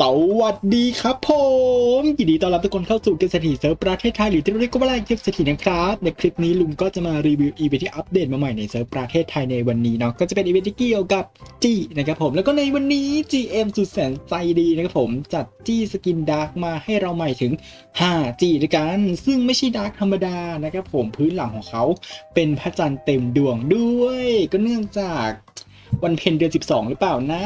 สวัสดีครับผมยินดีต้อนรับทุกคนเข้าสู่เกมเศรษฐีเซิร์ฟประเทศไทยหรือที่เรียกกันว่าเกมเศรษฐีนะครับ ในคลิปนี้ลุงก็จะมารีวิวอีเวนท์ที่อัปเดตมาใหม่ในเซิร์ฟประเทศไทยในวันนี้เนาะก็จะเป็นอีเวนท์ที่เกี่ยวกับจี้นะครับผมแล้วก็ในวันนี้ GM สุดแสนใจดีนะครับผมจัดจี้สกินดาร์กมาให้เราใหม่ถึง5จี้ด้วยกัน ซึ่งไม่ใช่ดาร์กธรรมดานะครับผมพื้นหลังของเขาเป็นพระจันทร์เต็มดวงด้วย ก็เนื่องจากวันเพ็ญเดือน 12 หรือเปล่านะ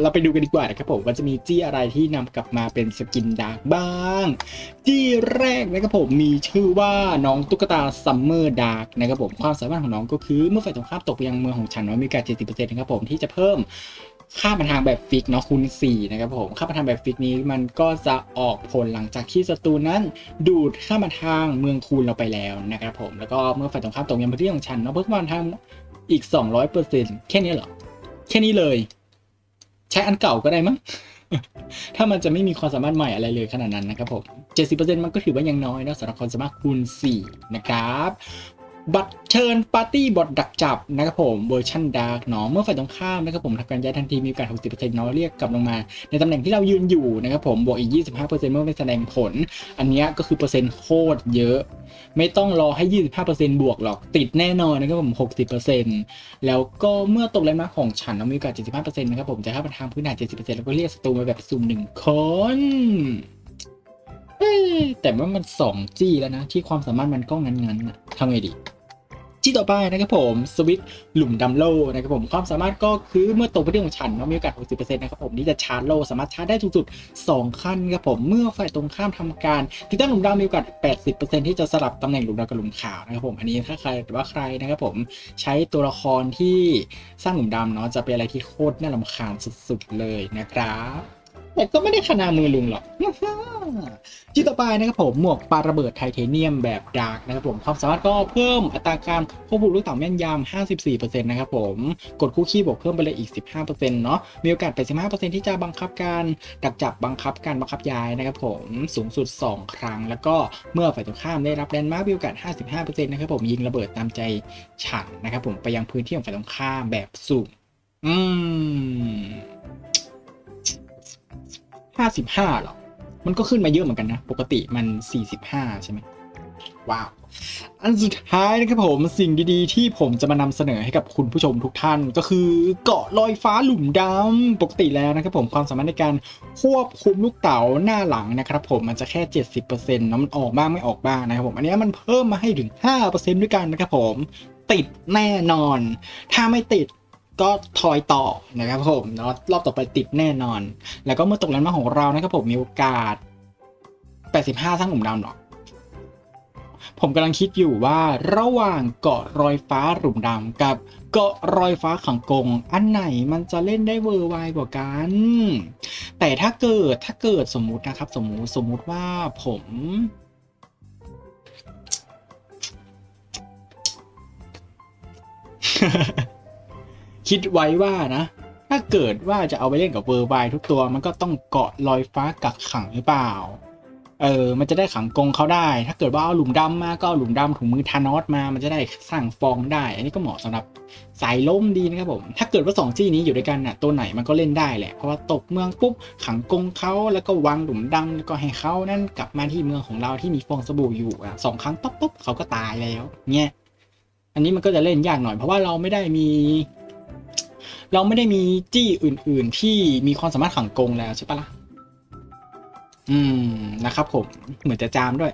เราไปดูกันดีกว่านะครับผมว่าจะมีจี้อะไรที่นำกลับมาเป็นสกินดาร์กบ้าง จี้แรกนะครับผมมีชื่อว่าน้องตุ๊กตาซัมเมอร์ดาร์กนะครับผมความสามารถของน้องก็คือเมื่อฝ่ายตรงข้ามตกไปยังเมืองของฉันน้อยมีโอกาส70%นะครับผมที่จะเพิ่มค่าพันทางแบบฟิกเนาะคูณ4นะครับผมค่าพันทางแบบฟิกนี้มันก็จะออกผลหลังจากที่ศัตรูนั้น ดูดค่าพันทางเมืองคูณเราไปแล้วนะครับผมแล้วก็เมื่อฝ่ายตรงข้ามตกยังพื้นที่ของฉันเนาะเพิ่มค่าพันทางอีก 200%แค่นี้เหรอแค่นี้เลย ใช้อันเก่าก็ได้มั้ง ถ้ามันจะไม่มีความสามารถใหม่อะไรเลยขนาดนั้นนะครับผม 70%มันก็ถือว่ายังน้อยนะสำหรับความสามารถคูณ4นะครับ บัตรเชิญปาร์ตี้บอทดักจับนะครับผมเวอร์ชันดาร์กเนาะเมื่อฝ่ายตรงข้ามนะครับผมทำการย้ายทันทีมีโอกาส 60%เนาะเรียกกลับลงมา ในตำแหน่งที่เรายืนอยู่นะครับผมบวกอีก 25%เมื่อไม่แสดงผล อันนี้ก็คือเปอร์เซ็นต์โคตรเยอะ ไม่ต้องรอให้ 25%บวกหรอกติดแน่นอนนะครับผม 60%แล้วก็เมื่อตกแรงมาของฉันเรามีโอกาส 75%นะครับผมจะให้ประทางพื้นฐาน 70%แล้วก็เรียกศัตรูมาแบบซุ่มหนึ่งคนแต่ว่ามัน2จี้แล้วนะที่ความสามารถมันก็งั้นๆนะ ทำไงดีจี้ต่อไปนะครับผมสวิตหลุมดำโลนะครับผมความสามารถก็คือเมื่อตกไปที่ของฉันเรามีโอกาส 60%นะครับผมที่จะชาร์จโลสามารถชาร์จได้สูงสุด 2 ขั้นครับผมเมื่อฝ่ายตรงข้ามทำการติดตั้งหลุมดำมีโอกาส 80%ที่จะสลับตำแหน่งหลุมดำกับหลุมขาวนะครับผมอันนี้ถ้าใครหรือว่าใครนะครับผมใช้ตัวละครที่สร้างหลุมดำเนาะจะเป็นอะไรที่โคตรน่ารำคาญสุดๆเลยนะครับ แต่ก็ไม่ได้ขนามือลุงหรอกที่ต่อไปนะครับผมหมวกปาระเบิดไทเทเนียมแบบดาร์กนะครับผมความสามารถก็เพิ่มอัตราการควบคุมลูกเต่าแม่นยำ54%นะครับผมกดคู่ขี้บวกเพิ่มไปเลยอีก 15%เนาะมีโอกาส85%ที่จะบังคับการดักจับบังคับการบังคับย้ายนะครับผมสูงสุด 2 ครั้ง แล้วก็เมื่อฝ่ายตรงข้ามได้รับแลนด์มาร์คมีโอกาส 55%นะครับผมยิงระเบิดตามใจฉันนะครับผมไปยังพื้นที่ของฝ่ายตรงข้ามแบบสุ่มอืม 55หรอ มันก็ขึ้นมาเยอะเหมือนกันนะ ปกติมัน45ใช่ไหมว้าว อันสุดท้ายนะครับผมสิ่งดีๆ ที่ผมจะมานำเสนอให้กับคุณผู้ชมทุกท่านก็คือเกาะลอยฟ้าหลุมดำปกติแล้วนะครับผมความสามารถในการควบคุมลูกเต๋าหน้าหลังนะครับผมมันจะแค่ 70%นะมันออกบ้างไม่ออกบ้างนะครับผม อันนี้มันเพิ่มมาให้ถึง 5%ด้วยกันนะครับผมติดแน่นอน ถ้าไม่ติด ก็ถอยต่อนะครับผมเนาะรอบต่อไปติดแน่นอน แล้วก็เมื่อตกแลนด์มาของเรานะครับผมมีโอกาส 85 สร้างหลุมดำหรอผมกำลังคิดอยู่ว่าระหว่างเกาะรอยฟ้าหลุมดำกับเกาะรอยฟ้าขังกง อันไหนมันจะเล่นได้เวอร์ไวกว่ากัน แต่ถ้าเกิดถ้าเกิดสมมุตินะครับ สมมุติสมมุติว่าผม คิดไว้ว่านะ ถ้าเกิดว่าจะเอาไปเล่นกับเวอร์ไวทุกตัวมันก็ต้องเกาะลอยฟ้ากักขังหรือเปล่า เออ มันจะได้ขังกงเขาได้ ถ้าเกิดว่าเอาหลุมดำมาก็หลุมดำถุงมือทานอสมา มันจะได้สร้างฟองได้ อันนี้ก็เหมาะสำหรับสายล้มดีนะครับผม ถ้าเกิดว่าสองจี้นี้อยู่ด้วยกันน่ะตัวไหนมันก็เล่นได้แหละ เพราะว่าตกเมืองปุ๊บขังกงเขาแล้วก็วางหลุมดำแล้วก็ให้เขานั่นกลับมาที่เมืองของเราที่มีฟองสบู่อยู่อะสองครั้งปุ๊บปุ๊บเขาก็ตายแล้ว เนี่ยอันนี้มันก็จะเล่นยากหน่อยเพราะว่าเราไม่ได้มี เราไม่ได้มีจี้อื่น ๆ ที่มีความสามารถขังกงแล้วใช่ปะล่ะ อืมนะครับผมเหมือนจะจามด้วย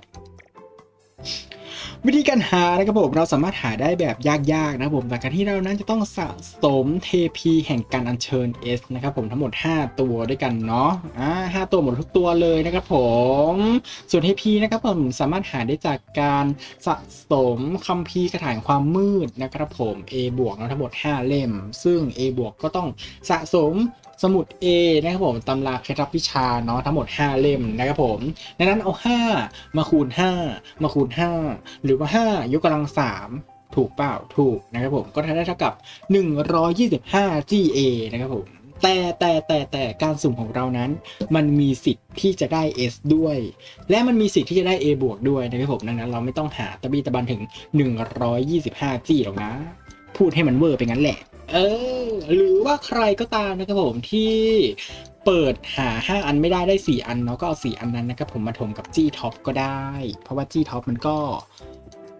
วิธีการหานะครับผมเราสามารถหาได้แบบยากๆนะครับผมแต่การที่เรานั้นจะต้องสะสมเทพีแห่งการอัญเชิญ S นะครับผมทั้งหมด 5 ตัวด้วยกันเนาะอ่าห้าตัวหมดทุกตัวเลยนะครับผม ส่วนเทพีนะครับผมสามารถหาได้จากการสะสมคัมภีร์กระถางความมืดนะครับผม A บวกเนาะทั้งหมด 5 เล่ม ซึ่ง A บวกก็ต้องสะสม สมุด A นะครับผมตำราเคล็ดลับวิชาเนาะทั้งหมด 5 เล่มนะครับผมดังนั้นเอา 5 มาคูณ 5 มาคูณ 5 หรือว่า 5 ยกกำลัง 3 ถูกเปล่าถูกนะครับผมก็ได้เท่ากับ 125 GA นะครับผมแต่แต่แต่แต่การสุ่มของเรานั้น มันมีสิทธิ์ที่จะได้ S ด้วย และมันมีสิทธิ์ที่จะได้ A บวกด้วยนะครับผมดังนั้นเราไม่ต้องหาตะบีตะบันถึง 125 G หรอกนะ พูดให้มันเวอร์ไปงั้นแหละ เออ หรือว่าใครก็ตามนะครับผมที่เปิดหา 5 อันไม่ได้ได้ 4 อันเนาะก็เอา4อันนั้นนะครับผมมาถมกับจี้ท็อปก็ได้ เพราะว่าจี้ท็อปมันก็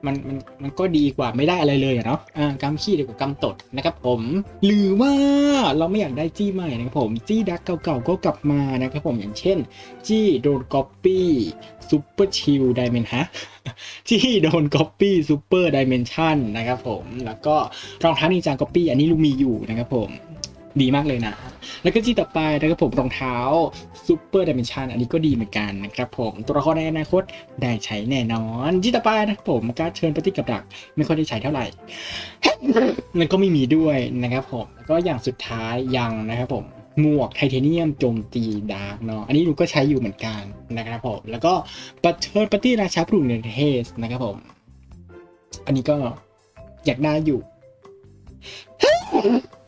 มันมันมันก็ดีกว่าไม่ได้อะไรเลยอะเนาะอ่ากำขี้ดีกว่ากำตดนะครับผม หรือว่าเราไม่อยากได้จี้ใหม่นะครับผม จี้ดักเก่าๆก็กลับมานะครับผมอย่างเช่น จี้โดนก๊อปปี้ซูเปอร์ชิลไดเมนฮะที่โดนก๊อปปี้ซูเปอร์ไดเมนชันนะครับผม แล้วก็รองเท้านินจาก๊อปปี้อันนี้ลูมีอยู่นะครับผม ดีมากเลยนะ แล้วก็ที่ต่อไปนะครับผมรองเท้าซูเปอร์ดิเมนชันอันนี้ก็ดีเหมือนกันนะครับผมตัวละครในอนาคตได้ใช้แน่นอน ที่ต่อไปนะครับผมการเชิญปฏิกับดักไม่ค่อยได้ใช้เท่าไหร่มันก็ไม่มีด้วยนะครับผมแล้วก็อย่างสุดท้ายยังนะครับผมหมวกไทเทเนียมโจมตีดาร์กเนาะ อันนี้หนูก็ใช้อยู่เหมือนกันนะครับผม แล้วก็ปัเชิญปฏิราชาปรุงเนเทสนะครับผม อันนี้ก็อยากได้อยู่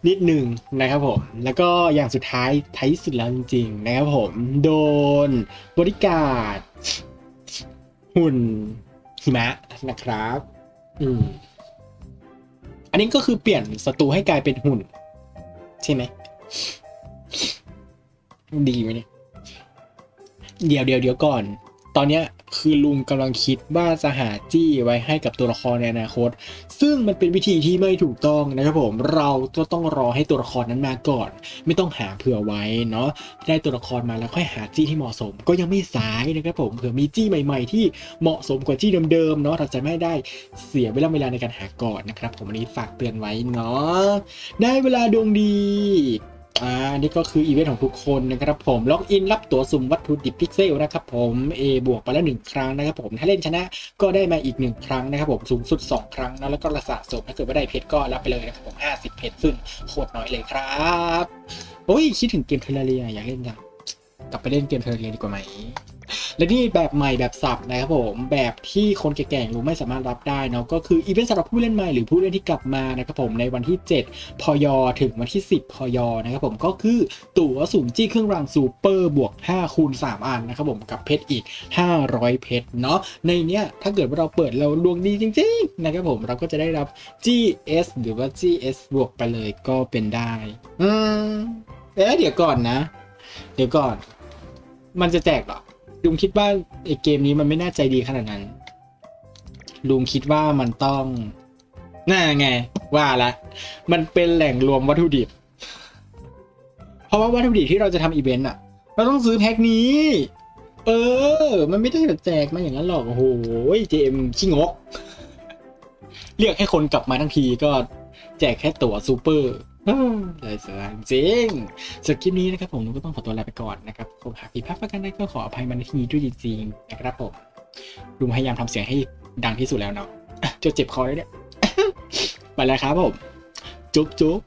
นิดหนึ่งนะครับผม แล้วก็อย่างสุดท้ายท้ายสุดแล้วจริงๆนะครับผม โดนบริการหุ่นหิมะนะครับ อืม อันนี้ก็คือเปลี่ยนศัตรูให้กลายเป็นหุ่น ใช่ไหม ดีไหมเนี่ย เดี๋ยวเดี๋ยวเดี๋ยวก่อน ตอนเนี้ยคือลุงกำลังคิดว่าจะหาจี้ไว้ให้กับตัวละครในอนาคต ซึ่งมันเป็นวิธีที่ไม่ถูกต้องนะครับผมเราก็ต้องรอให้ตัวละครนั้นมาก่อน ไม่ต้องหาเผื่อไว้เนาะได้ตัวละครมาแล้วค่อยหาจี้ที่เหมาะสม ก็ยังไม่สายนะครับผมเผื่อมีจี้ใหม่ ๆ ที่เหมาะสมกว่าจี้เดิมๆเนาะเราจะไม่ได้เสียเวลาเวลาในการหาก่อนนะครับผมวันนี้ฝากเตือนไว้เนาะได้เวลาดวงดี อ่านี่ก็คืออีเวนต์ของทุกคนนะครับผมล็อกอินรับตั๋วสุ่มวัตถุดิบพิกเซลนะครับผม A บวกไปแล้วหนึ่งครั้งนะครับผมถ้าเล่นชนะก็ได้มาอีกหนึ่งครั้งนะครับผมสูงสุด 2 ครั้งนะแล้วก็ระสะสมถ้าเกิดว่าได้เพชรก็รับไปเลยนะครับผม50 เพชรซึ่งโคตรน้อยเลยครับโอ้ยคิดถึงเกมเทเลเรียอยากเล่นจังกลับไปเล่นเกมเทเลเรียดีกว่าไหม และนี่แบบใหม่แบบสับนะครับผมแบบที่คนแก่ๆรู้ไม่สามารถรับได้เนาะก็คืออีเวนต์สำหรับผู้เล่นใหม่หรือผู้เล่นที่กลับมานะครับผมในวันที่ 7 พยถึงวันที่ 10 พยนะครับผมก็คือตั๋วสุ่มจี้เครื่องรางซูเปอร์บวก 5 คูณ 3 อันนะครับผมกับเพชรอีก 500 เพชรเนาะในเนี้ยถ้าเกิดว่าเราเปิดเราดวงดีจริงๆนะครับผมเราก็จะได้รับ GS หรือว่า GS บวกไปเลยก็เป็นได้อืมเอ๊ะเดี๋ยวก่อนนะ เดี๋ยวก่อน มันจะแจกเหรอ ลุงคิดว่าไอเกมนี้มันไม่น่าใจดีขนาดนั้น ลุงคิดว่ามันต้อง น่าไง ว่าละมันเป็นแหล่งรวมวัตถุดิบ เพราะว่าวัตถุดิบที่เราจะทำอีเวนต์อะ เราต้องซื้อแพ็คนี้ เออ มันไม่ได้แบบแจกมาอย่างนั้นหรอก โอ้โหเจมขี้งก เรียกให้คนกลับมาทั้งทีก็แจกแค่ตั๋วซูเปอร์ เออเลยเสียจริงสำหรับคลิปนี้นะครับผมนุ้ก็ต้องขอตัวลาไปก่อนนะครับผมหากผิดพลาดประการใดก็ขออภัยมาในที่นี้ด้วยจริงๆนะครับผมลุงพยายามทำเสียงให้ดังที่สุดแล้วเนาะจะเจ็บคอเลยเนี่ยไปแล้วครับผม จุ๊บจุ๊บ